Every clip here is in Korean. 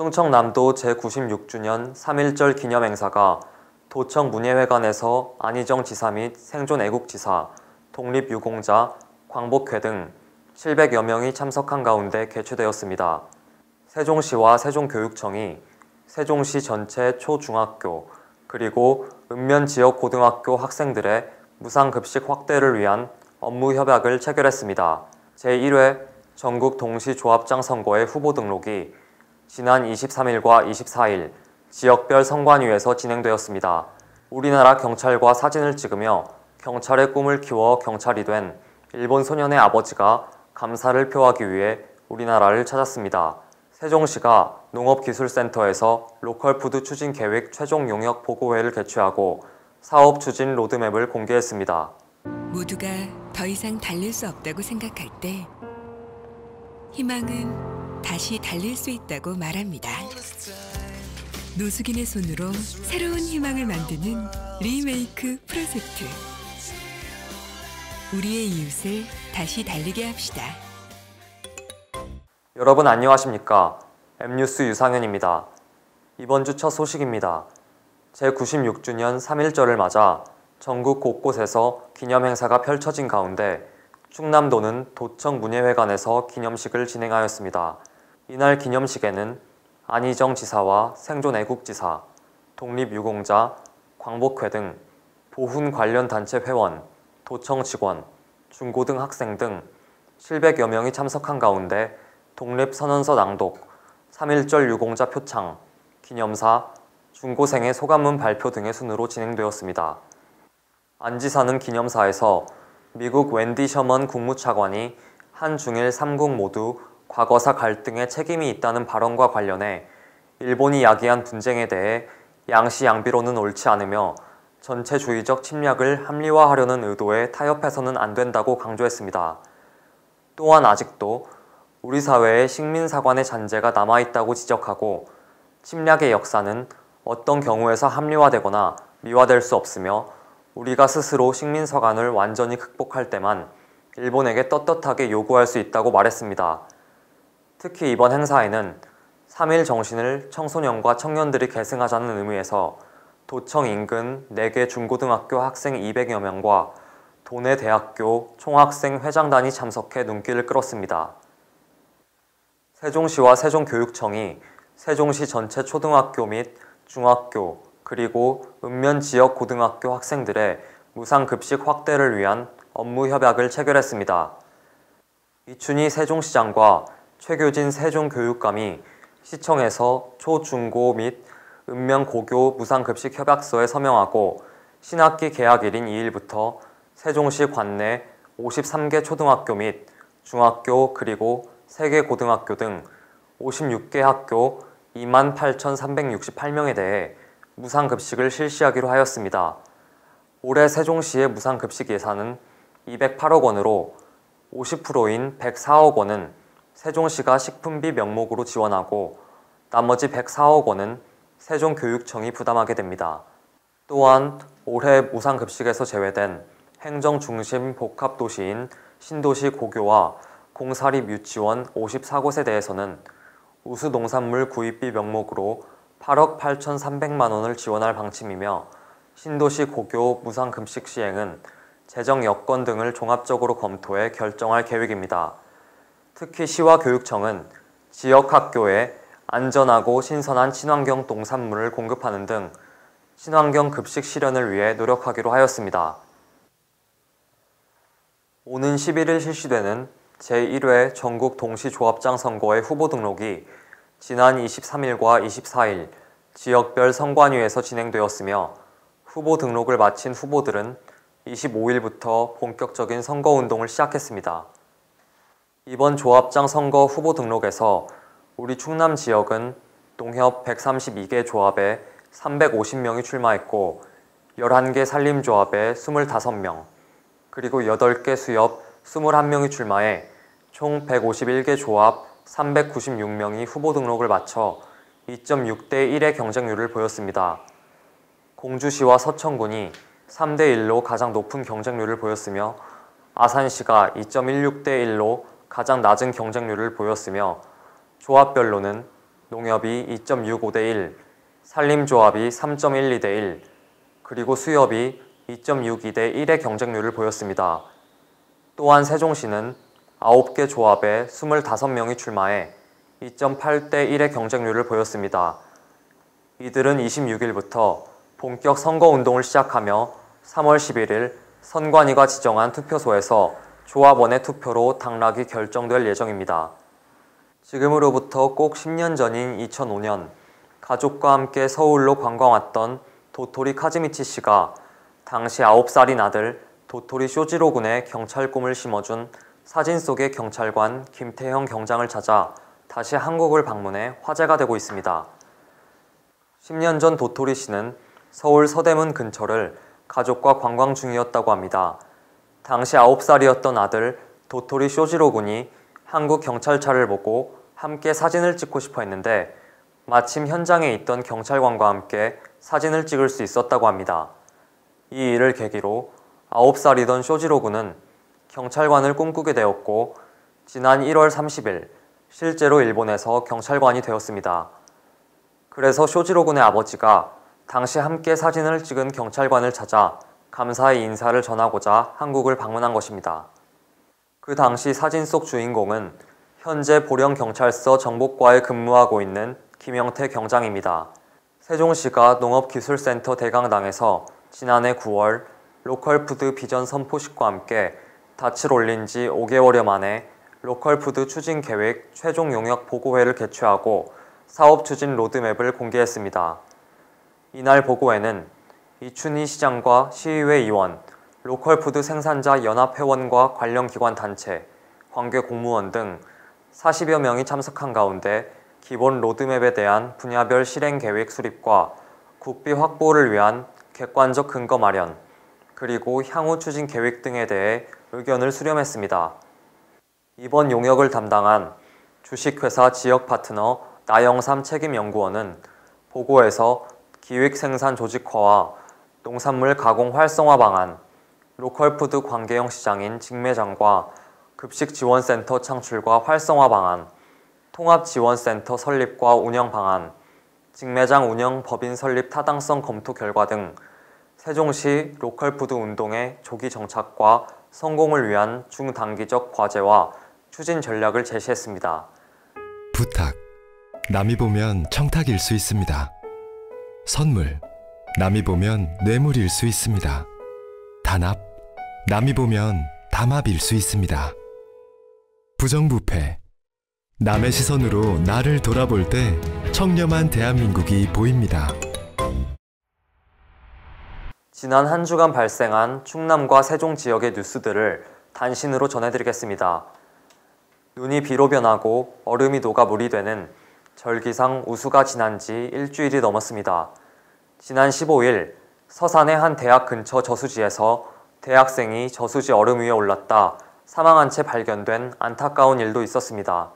충청남도 제96주년 3.1절 기념행사가 도청 문예회관에서 안희정 지사 및 생존 애국지사, 독립유공자, 광복회 등 700여 명이 참석한 가운데 개최되었습니다. 세종시와 세종교육청이 세종시 전체 초중학교 그리고 읍면 지역 고등학교 학생들의 무상급식 확대를 위한 업무 협약을 체결했습니다. 제1회 전국 동시조합장 선거의 후보 등록이 지난 23일과 24일 지역별 선관위에서 진행되었습니다. 우리나라 경찰과 사진을 찍으며 경찰의 꿈을 키워 경찰이 된 일본 소년의 아버지가 감사를 표하기 위해 우리나라를 찾았습니다. 세종시가 농업기술센터에서 로컬 푸드 추진 계획 최종 용역 보고회를 개최하고 사업 추진 로드맵을 공개했습니다. 모두가 더 이상 달릴 수 없다고 생각할 때 희망은 다시 달릴 수 있다고 말합니다. 노숙인의 손으로 새로운 희망을 만드는 리메이크 프로젝트. 우리의 이웃을 다시 달리게 합시다. 여러분 안녕하십니까? M뉴스 유상현입니다. 이번 주 첫 소식입니다. 제96주년 3.1절을 맞아 전국 곳곳에서 기념행사가 펼쳐진 가운데 충남도는 도청 문예회관에서 기념식을 진행하였습니다. 이날 기념식에는 안희정 지사와 생존 애국지사, 독립유공자, 광복회 등 보훈 관련 단체 회원, 도청 직원, 중고등 학생 등 700여 명이 참석한 가운데 독립선언서 낭독, 3.1절 유공자 표창, 기념사, 중고생의 소감문 발표 등의 순으로 진행되었습니다. 안 지사는 기념사에서 미국 웬디 셔먼 국무차관이 한중일 3국 모두 과거사 갈등에 책임이 있다는 발언과 관련해 일본이 야기한 분쟁에 대해 양시 양비로는 옳지 않으며 전체주의적 침략을 합리화하려는 의도에 타협해서는 안 된다고 강조했습니다. 또한 아직도 우리 사회에 식민사관의 잔재가 남아있다고 지적하고 침략의 역사는 어떤 경우에서 합리화되거나 미화될 수 없으며 우리가 스스로 식민사관을 완전히 극복할 때만 일본에게 떳떳하게 요구할 수 있다고 말했습니다. 특히 이번 행사에는 3일 정신을 청소년과 청년들이 계승하자는 의미에서 도청 인근 4개 중고등학교 학생 200여 명과 도내 대학교 총학생 회장단이 참석해 눈길을 끌었습니다. 세종시와 세종교육청이 세종시 전체 초등학교 및 중학교 그리고 읍면 지역 고등학교 학생들의 무상급식 확대를 위한 업무 협약을 체결했습니다. 이춘희 세종시장과 최교진 세종교육감이 시청에서 초, 중 고 및 읍면 고교 무상급식 협약서에 서명하고 신학기 개학일인 2일부터 세종시 관내 53개 초등학교 및 중학교 그리고 3개 고등학교 등 56개 학교 28,368명에 대해 무상급식을 실시하기로 하였습니다. 올해 세종시의 무상급식 예산은 208억 원으로 50%인 104억 원은 세종시가 식품비 명목으로 지원하고 나머지 104억 원은 세종교육청이 부담하게 됩니다. 또한 올해 무상급식에서 제외된 행정중심 복합도시인 신도시 고교와 공사립 유치원 54곳에 대해서는 우수농산물 구입비 명목으로 8억 8,300만 원을 지원할 방침이며 신도시 고교 무상급식 시행은 재정 여건 등을 종합적으로 검토해 결정할 계획입니다. 특히 시와 교육청은 지역 학교에 안전하고 신선한 친환경 농산물을 공급하는 등 친환경 급식 실현을 위해 노력하기로 하였습니다. 오는 11일 실시되는 제1회 전국 동시조합장 선거의 후보 등록이 지난 23일과 24일 지역별 선관위에서 진행되었으며 후보 등록을 마친 후보들은 25일부터 본격적인 선거운동을 시작했습니다. 이번 조합장 선거 후보 등록에서 우리 충남 지역은 농협 132개 조합에 350명이 출마했고 11개 산림조합에 25명, 그리고 8개 수협 21명이 출마해 총 151개 조합 396명이 후보 등록을 마쳐 2.6대 1의 경쟁률을 보였습니다. 공주시와 서천군이 3대 1로 가장 높은 경쟁률을 보였으며 아산시가 2.16대 1로 가장 낮은 경쟁률을 보였으며 조합별로는 농협이 2.65대 1, 산림조합이 3.12대 1, 그리고 수협이 2.62대 1의 경쟁률을 보였습니다. 또한 세종시는 9개 조합에 25명이 출마해 2.8대 1의 경쟁률을 보였습니다. 이들은 26일부터 본격 선거운동을 시작하며 3월 11일 선관위가 지정한 투표소에서 조합원의 투표로 당락이 결정될 예정입니다. 지금으로부터 꼭 10년 전인 2005년 가족과 함께 서울로 관광 왔던 도토리 카즈미치 씨가 당시 9살인 아들 도토리 쇼지로 군의 경찰 꿈을 심어준 사진 속의 경찰관 김태형 경장을 찾아 다시 한국을 방문해 화제가 되고 있습니다. 10년 전 도토리 씨는 서울 서대문 근처를 가족과 관광 중이었다고 합니다. 당시 9살이었던 아들 도토리 쇼지로 군이 한국 경찰차를 보고 함께 사진을 찍고 싶어 했는데 마침 현장에 있던 경찰관과 함께 사진을 찍을 수 있었다고 합니다. 이 일을 계기로 9살이던 쇼지로 군은 경찰관을 꿈꾸게 되었고 지난 1월 30일 실제로 일본에서 경찰관이 되었습니다. 그래서 쇼지로 군의 아버지가 당시 함께 사진을 찍은 경찰관을 찾아 감사의 인사를 전하고자 한국을 방문한 것입니다. 그 당시 사진 속 주인공은 현재 보령경찰서 정복과에 근무하고 있는 김영태 경장입니다. 세종시가 농업기술센터 대강당에서 지난해 9월 로컬푸드 비전 선포식과 함께 닻을 올린 지 5개월여 만에 로컬푸드 추진 계획 최종 용역 보고회를 개최하고 사업 추진 로드맵을 공개했습니다. 이날 보고회는 이춘희 시장과 시의회 의원, 로컬 푸드 생산자 연합회원과 관련 기관 단체, 관계 공무원 등 40여 명이 참석한 가운데 기본 로드맵에 대한 분야별 실행 계획 수립과 국비 확보를 위한 객관적 근거 마련, 그리고 향후 추진 계획 등에 대해 의견을 수렴했습니다. 이번 용역을 담당한 주식회사 지역 파트너 나영삼 책임연구원은 보고에서 기획 생산 조직화와 농산물 가공 활성화 방안, 로컬푸드 관계형 시장인 직매장과 급식 지원센터 창출과 활성화 방안, 통합 지원센터 설립과 운영 방안, 직매장 운영 법인 설립 타당성 검토 결과 등 세종시 로컬푸드 운동의 조기 정착과 성공을 위한 중단기적 과제와 추진 전략을 제시했습니다. 부탁. 남이 보면 청탁일 수 있습니다. 선물. 남이 보면 뇌물일 수 있습니다. 단합. 남이 보면 담합일 수 있습니다. 부정부패. 남의 시선으로 나를 돌아볼 때 청렴한 대한민국이 보입니다. 지난 한 주간 발생한 충남과 세종 지역의 뉴스들을 단신으로 전해드리겠습니다. 눈이 비로 변하고 얼음이 녹아 물이 되는 절기상 우수가 지난 지 일주일이 넘었습니다. 지난 15일 서산의 한 대학 근처 저수지에서 대학생이 저수지 얼음 위에 올랐다 사망한 채 발견된 안타까운 일도 있었습니다.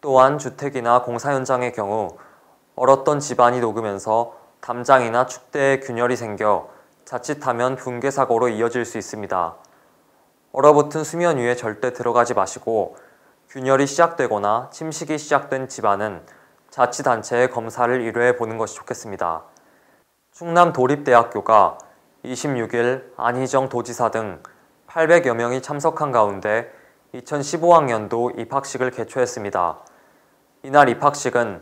또한 주택이나 공사 현장의 경우 얼었던 집안이 녹으면서 담장이나 축대에 균열이 생겨 자칫하면 붕괴 사고로 이어질 수 있습니다. 얼어붙은 수면 위에 절대 들어가지 마시고 균열이 시작되거나 침식이 시작된 집안은 자치단체의 검사를 의뢰해 보는 것이 좋겠습니다. 충남 도립대학교가 26일 안희정 도지사 등 800여 명이 참석한 가운데 2015학년도 입학식을 개최했습니다. 이날 입학식은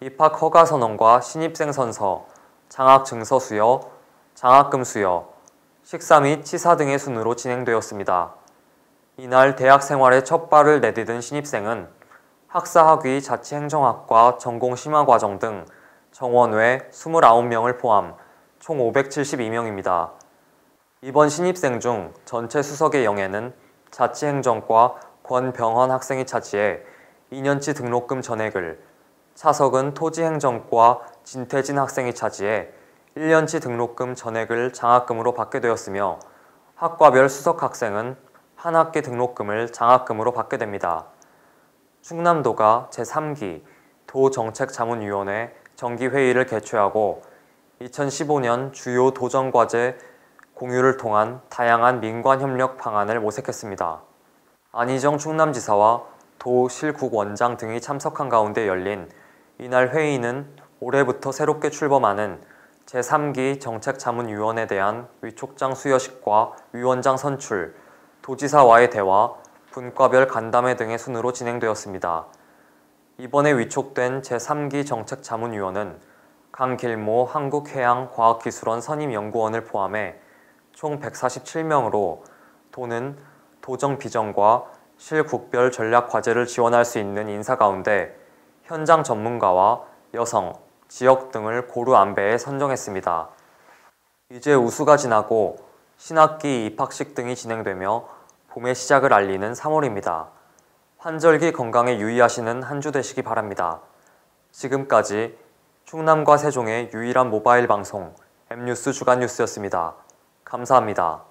입학 허가 선언과 신입생 선서, 장학 증서 수여, 장학금 수여, 식사 및 치사 등의 순으로 진행되었습니다. 이날 대학 생활에 첫 발을 내디딘 신입생은 학사학위 자치행정학과 전공 심화 과정 등 정원 외 29명을 포함 총 572명입니다. 이번 신입생 중 전체 수석의 영예는 자치행정과 권병헌 학생이 차지해 2년치 등록금 전액을, 차석은 토지행정과 진태진 학생이 차지해 1년치 등록금 전액을 장학금으로 받게 되었으며 학과별 수석 학생은 한 학기 등록금을 장학금으로 받게 됩니다. 충남도가 제3기 도정책자문위원회 정기회의를 개최하고 2015년 주요 도정과제 공유를 통한 다양한 민관협력 방안을 모색했습니다. 안희정 충남지사와 도 실국원장 등이 참석한 가운데 열린 이날 회의는 올해부터 새롭게 출범하는 제3기 정책자문위원에 대한 위촉장 수여식과 위원장 선출, 도지사와의 대화, 분과별 간담회 등의 순으로 진행되었습니다. 이번에 위촉된 제3기 정책자문위원은 강길모 한국해양과학기술원 선임연구원을 포함해 총 147명으로 도는 도정 비전과 실국별 전략 과제를 지원할 수 있는 인사 가운데 현장 전문가와 여성, 지역 등을 고루 안배해 선정했습니다. 이제 우수가 지나고 신학기 입학식 등이 진행되며 봄의 시작을 알리는 3월입니다. 환절기 건강에 유의하시는 한 주 되시기 바랍니다. 지금까지 충남과 세종의 유일한 모바일 방송 M뉴스 주간 뉴스였습니다. 감사합니다.